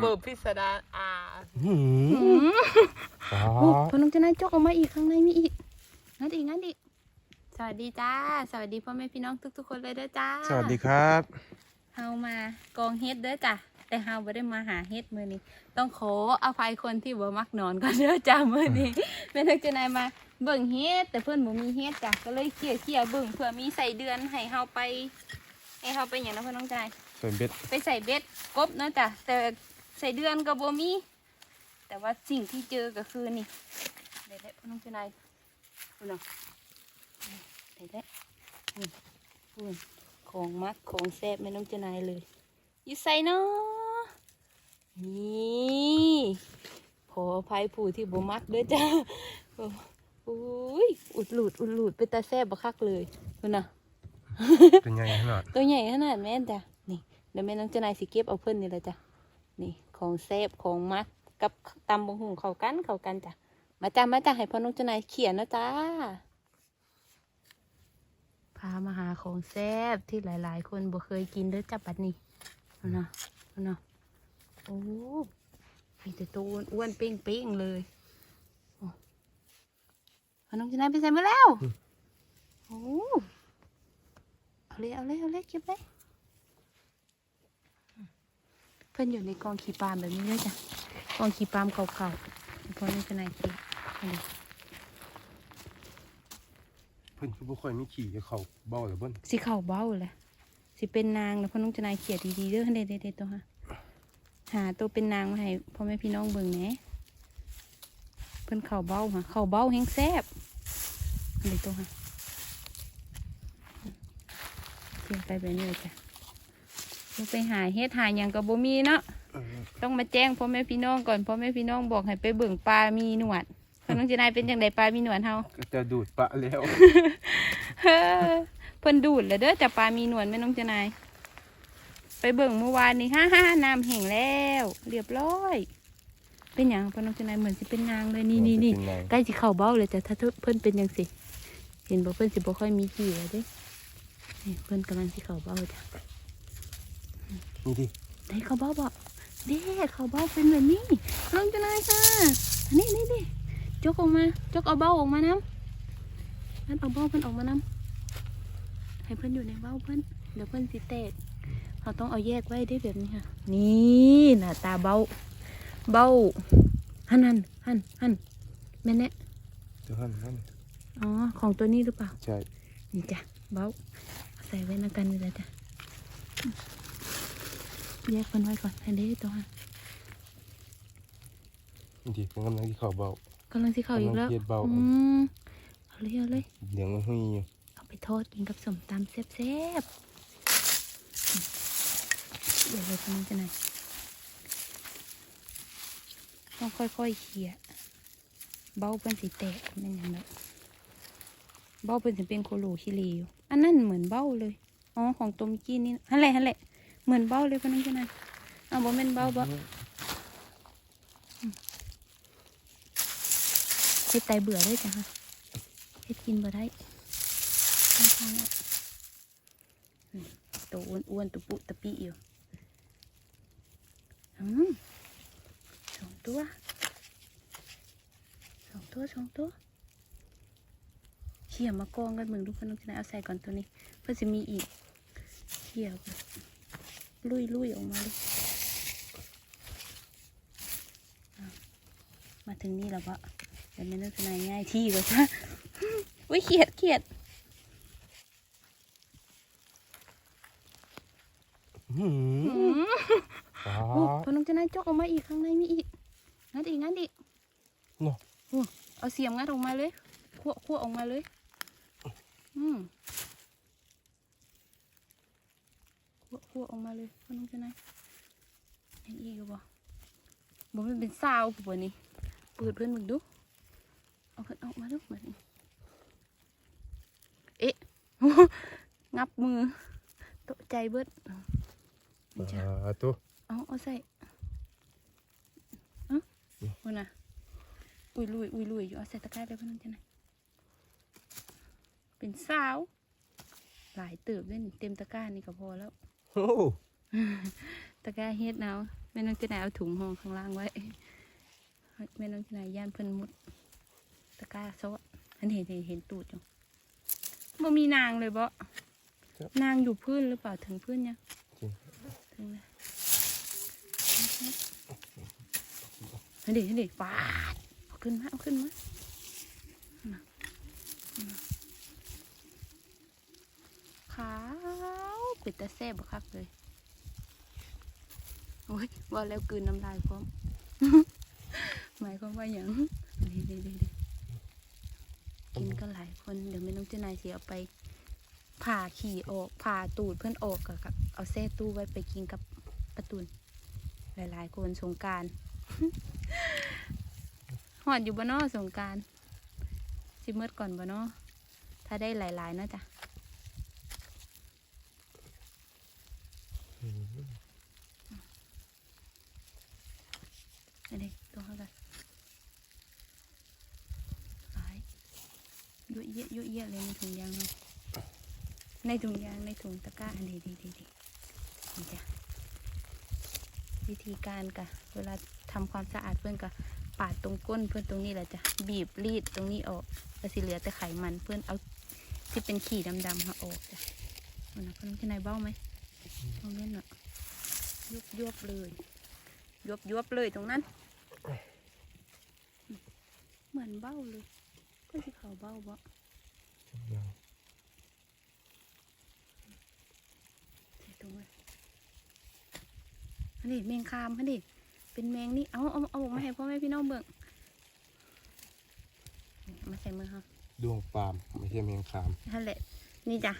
เปิดพิสดารอ่าหืมอ๋อโอ้พอน้องจะนายจกออกมาอีกข้างในมีอีกงั้นอีกงั้นอีกสวัสดีจ้า สวัสดีพ่อแม่พี่น้องทุก ๆ คนเลยเด้อจ้า สวัสดีครับเฮามากองเฮ็ดเด้อจ้ะแต่เฮาบ่ได้มาหาเฮ็ดมื้อนี้ ต้องขออภัยคนที่บ่มักนอนก่อนเด้อจ้ามื้อนี้แม่นึกจะนายมาเบิ่งเฮ็ดแต่เพิ่นบ่มีเฮ็ดจ้ะก็เลยเขี่ยๆเบิ่งเพื่อมีใส่เดือนให้เฮาไปให้เฮาไปหยังนะเพิ่นน้องใจใส่เบ็ดไปใส่เบ็ดกบเนาะจ้ะแต่ ใส่เดือนก็บ่มี แต่ว่าสิ่งที่เจอก็คือนี่เด็ดๆพ่อน้องเจานายคุณเนาะเด็ดๆนี่คุณของมักของแซ่บแม่น้องเจานายเลยอยู่ใส่เนาะนี่ขออภัยผู้ที่บ่มักเด้อจ้าอุ้ยอุดหลุดอุดหลุดเป็นตาแซ่บบักคักเลยคุณน่ะเป็นไงขนาดตัวใหญ่ขนาดแม่นจ้ะนี่เดี๋ยวแม่น้องเจานายสิเก็บเอาเพิ่นนี่แหละจ้ะนี่ ของแซ่บของมักกับตำบงหุงเข้ากันเข้ากันจ้ะมาจ้ามาจ้าให้พ่อน้องเจานายเขียนนะจ้าพามาหาของแซ่บที่หลาย ๆ คนบ่เคยกินเด้อจ้ะปัดนี้เอาเนาะเอาเนาะโอ้มีแต่ตัวอ้วนๆเป้งๆเลยโอ้พ่อน้องเจานายไปใส่มาแล้วโอ้เอาเลยเอาเลยเอาเลยเก็บเลย เพื่อนอยู่ในกองขี่ปาล์มแบบนี้เลยจ้ะกองขี่ปาล์มเก่าๆเพราะนี่เป็นนายเก็บเอาเลยเพิ่นคือบ่ค่อยมีขี่กับเขาเบาหรือเบิ้นสิเข่าเบ้าเลยสิเป็นนางแล้วพ่อน้องจะนายเขียดดีๆเด้อเด็ดเด็ดๆตัวฮะหาตัวเป็นนางมาให้พ่อแม่พี่น้องเบิ่งแหน่เพิ่นเข่าเบ้าฮะเข่าเบ้าแห้งแซ่บเด็ดตัวฮะเขียนไปแบบนี้เลยจ้ะลง ไปหาเฮ็ดหาหยังกับบ่มีเนาะเออต้องมาแจ้งพ่อแม่พี่น้องก่อนพ่อแม่พี่น้องบอกให้ไปเบิ่งปลา มีหนวดพ่อน้องจีนายเป็นจังไดปลา มีหนวดเฮาก็จะดูดปะแล้วเฮ้อเพิ่นดูดเลยเด้อจับปลา มีหนวดแม่น้องจีนาย ไปเบิ่งเมื่อวานนี้ฮ่าฮ่าน้ำแห้งแล้ว เรียบร้อย เป็นหยังพ่อน้องจีนายเหมือนสิเป็นนางเลยนี่นี่นี่เป็ไงใกล้สิเข้าเบ้าเลยแต่ถ้าเพิ่นเป็นยังสิ เห็นบอกเพิ่นสิบ่ค่อยมีกี่เลยเด้นี่เพิ่นกำลังสิเข้าเบ้าจ้ะ นี่ดิได้เข้าเบ้าบ่เด้เข้าเบ้าเป็นแบบนี้ลองจะนายค่ะนี่นี่ดิจกออกมาจกเอาเบ้าออกมาน้ำนั่นเอาเบ้าเพิ่นออกมาน้ำให้เพิ่นอยู่ในเบ้าเพิ่นเดี๋ยวเพิ่นสิแตกเราต้องเอาแยกไว้ได้แบบนี้ค่ะนี่หน้าตาเบ้าเบ้าหันหันหันหันแม่นเนี่ยเดี๋ยวหั่นหั่นอ๋อของตัวนี้หรือเปล่าใช่นี่จ้ะเบ้าเอาใส่ไว้ในกันนี่แหละจ้ะ แยกมันไว้ก่อนให้ได้ตัวนี่ดิมันกำลังที่เขาเบากำลังสิเข้าอีกแล้วกำลังเฮ็ดเบ้าอืมเอาเลยเอาเลยเดี๋ยวมันหุยอยู่เอาไปทอดกินกับสมตำแซ่บๆอืมเดี๋ยวเลยคนนี้จะไหนอยต้องค่อยๆเขี่ยเบ้าเป็นสีแตกนั่นอย่างนั้นเบ้าเป็นสิเป็นโคโลคิเลอยู่อันนั้นเหมือนเบ้าเลย อ๋อ ของตัวเมิกี้นี่ฮันแหละฮันแหละ เหมือนเบ้าเลยคนนี้จะไหนอยอ้าวบ่เป็นเบ้าบ่เฮ็ดไตเบื่อเลยจ้ะค่ะเฮ็ดกินบ่ได้ข้างๆอะนี่ตัวอ้วนๆตัวปุตะปิอยู่อืมสองตัวสองตัวสองตัวเขี่ยมากองกันมึงทุกคนต้องจะเอาใส่ก่อนตัวนี้ เพื่อจะมีอีกเขี่ยแบบ ลุยลุยๆออกมาเลยอะมาถึงนี่แล้วปะเดี๋ยวไม่ต้องจะนายง่ายที่กว่าจ้ะอุ้ยเขียดเขียดหืมอ๋อโอ้พอน้องจะนายจกออกมาอีกข้างในมีอีกงัดอีกงัดอีกเนาะโอ้เอาเสียมงัดออกมาเลยคั่วคั่วออกมาเลย อืม คั่วคั่วออกมาเลยพอน้องจะนายยังอีกอยู่บ่บ่มันเป็นซาวผู้บ่นี่เปิดเพื่อนมึงดูเอาเพิ่นออกมาดูเหมือนนี้เอ๊ะงับมือตกใจเบิดนี่จ้ะอ่าตัวเอาเอาใส่เอ้าวันน่ะอุ้ยลุยอุ้ยลุยอยู่เอาใส่ตะกร้าไปเพื่อนจะไหนเป็นสาวหลายเติบเลยนี่เต็มตะกร้านี่ก็พอแล้ว โอ้ตะกร้าเฮ็ดเอาแม่น้องจะไหนเอาถุงห่อข้างล่างไว้แม่น้องจะไหนย่านเพิ่นมุด ตะกร้าซะอันเห็นเห็นเห็นตูดอยู่บ่มีนางเลยบ่นางอยู่พื้นหรือเปล่าถึงพื้นยังจริงถึงแล้วเห็นดิเห็นดิฟาดเอาขึ้นมาเอาขึ้นมาน่ะน่ะขาว เป็ดตาแซ่บบักคักเลยโอ้ยว่าแล้วกืนน้ำลายพร้อมหมายความว่าอย่างดีดีดีดกินกันหลายคนเดี๋ยวไม่ต้องเจ้านายเสียเอาไปผ่าขี่ออกผ่าตูดเพื่อนออกกับเอาแซ่ตู้ไว้ไปกินกับประตุนหลาย ๆ คนสงการหอดอยู่บ่เนอสงการสิเมื่อก่อนบ่เนอถ้าได้หลาย ๆ นะจ๊ะ อันนี้ตัวเขากันหลายเยอะแยเยอะแยเลยในถุงยางเนาะในถุงยางในถุงตะกร้าอันนี้ดีดีดีนี่จ้ะวิธีการกะเวลาทำความสะอาดเพื่อนกะปาดตรงก้นเพื่อนตรงนี้แหละจ้ะบีบรีดตรงนี้ออกแล้วสิเหลือแต่ไขมันเพื่อนเอาที่เป็นขีดดำๆค่ะออกจ้ะมันนะเพื่อนที่ไหนเบ้าไหมตรงนี้น่ะยุ บยุบๆเลยยุบยุบๆเลยตรงนั้น เหมือนเบ้าเลย ก็สิเขาเบ้าบ่ยังใส่ตรงไว้อันนี้แมงคามอันนี้เป็นแมงนี่ เอาเอาเอาออกมาให้พ่อแม่พี่น้องเบิ่งนี่เอามาใส่มือเขาดวงปาล์มไม่ใช่แมงคามนั่นแหละ นี่จ้ะ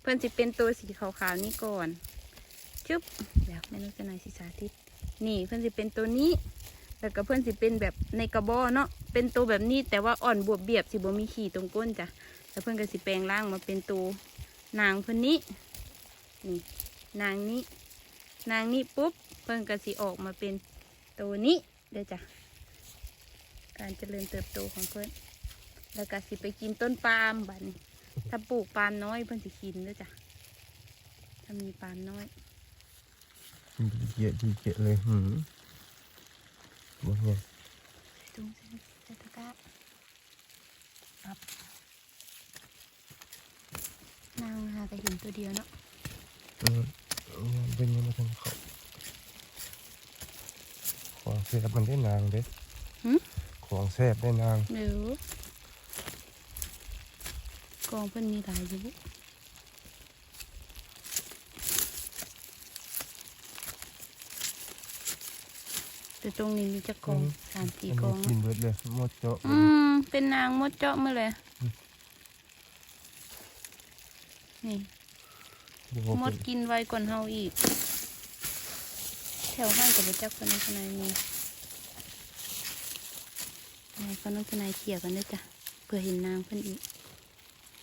เพื่อนสิเป็นตัวสีขาวๆนี่ก่อน ชึบเดี๋ยวแม่นุชนายสิสาธิต นี่เพื่อนสิเป็นตัวนี้ แล้วก็เพื่อนสิเป็นแบบในกระบอกเนาะ เป็นตัวแบบนี้แต่ว่าอ่อนบวบเบียบสิบ่มีขีตรงก้นจ้ะแล้วเพื่อนก็สิแปลงร่างมาเป็นตัวนางเพื่อนนี้ นี่นางนี้ นางนี้ปุ๊บ เพื่อนก็สิออกมาเป็นตัวนี้เด้อจ้ะ การเจริญเติบโตของเพื่อน แล้วก็สิไปกินต้นปาล์มบัดนี้ถ้าปลูกปาล์มน้อยเพื่อนสิกินเด้อจ้ะถ้ามีปาล์มน้อย ดีเยอะดีเยอะเลยหืมบ่เนี่ยจุ้งใส่ใส่ตะกร้าครับนางหากระหินตัวเดียวเนาะอืมเนี่ยเป็นยังไงทันเขาของแซ่บมันได้นางเด้หึของแซ่บได้นางเดี๋ยวกองเพิ่นมีหลายอยู่ แต่ตรงนี้มีจะกองสามสี่กองกินเบิดเลยหมดเจาะอืมเป็นนางมดเจาะมาเลยนี่เดี๋ยวมผมดกินไวก่อนเฮาอีก แถวห้างกับจักคนในขนาดนี้นายก็น้องทนายเกี่ยวกันด้วยจ้ะเพื่อเห็นนางเพิ่นอีก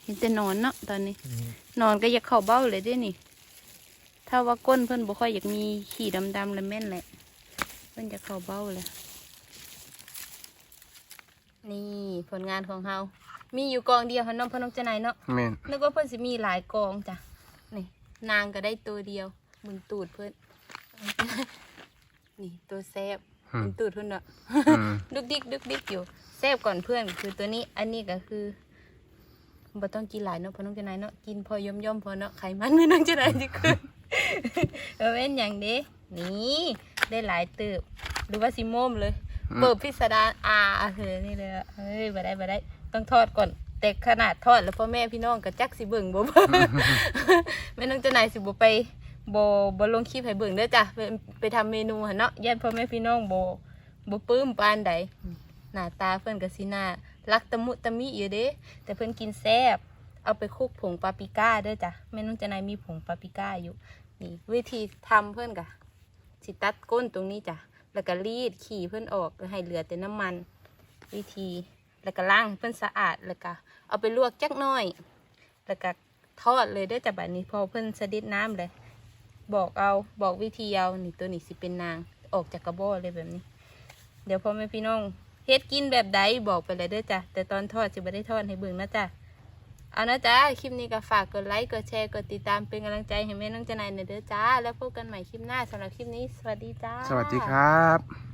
เห็นแต่นอนเนาะตอนนี้อืมนอนก็อยากเข้าเบ้าเลยเด้นี่ ถ้าว่าก้นเพิ่นบ่ค่อยอยากมีขี่ดำๆแล้วแม่นแหละเพิ่นจะเข้าเบ้าเลย นี่ผลงานของเฮา มีอยู่กองเดียวค่ะน้องพ่อน้องเจานายเนาะแม่นนึกว่าเพื่อนสิมีหลายกองจ้ะ นี่ นางก็ได้ตัวเดียวมึงตูดเพื่อนนี่ตัวแซบอืมึมงตูดเพื่อนเนาะอืมดุกดิกดุกดิกอยู่ แซบก่อนเพื่อนคือตัวนี้ อันนี้ก็คือ บ่ต้องกินหลายเนาะเพอน้องจะนายเนาะกินพอย่อมย่อมๆพอเนาะไขมันไม่น้องจะนายจะขึ้นเออเป็นอย่างเด้นี่ได้หลายเติบหรือว่าซิโมมเลย เปิดพิสดารอาเธอนี่เลยอะเฮ้ยบ่ได้บ่ได้ต้องทอดก่อนแต่ขนาดทอดแล้วพ่อแม่พี่น้องก็จักสิเบิ่งบ่เบิ่งแม่น้องเจะนายสิบ่ไปบ่บ่ลงคลิปให้เบิ่งเด้อจ้ะไปไปทำเมนูหั่นเนาะญาติพ่อแม่พี่น้องบ่บ่ปลื้มปานใดหน้าตาเพิ่นก็สิน่า รักตะมุตะมิอยู่เด้ แต่เพิ่อนกินแซ่บเอาไปคลุกผงปาปริก้าด้อจ้ะแม่น้องเจะนายมีผงปาปริก้าอยู่ นี่ วิธีทำเพิ่อนก็สิตัดก้นตรงนี้จ้ะแล้วก็รีดขี่เพื่อนออกแล้วให้เหลือแต่น้ำมัน วิธีแล้วก็ล้างเพื่อนสะอาดแล้วก็เอาไปลวกจักหน่อย แล้วก็ทอดเลยด้วยจากแบบนี้พอเพื่อนสะดิดน้ำเลย บอกเอาบอกวิธีเอานี่ตัวนี้สิเป็นนางออกจากกระบอกเลยแบบนี้ เดี๋ยวพ่อแม่พี่น้อง เฮ็ดกินแบบใดบอกไปเลยเด้อจ้ะแต่ตอนทอดจะไม่ได้ทอดให้เบิ่งนะจ้ะเอานะจ้ะคลิปนี้ก็ฝากกดไลค์กดแชร์กดติดตามเป็นกำลังใจให้แม่น้องเจนายหน่อยเด้อจ้า แล้วพบกันใหม่คลิปหน้าสำหรับคลิปนี้ สวัสดีจ้า สวัสดีครับ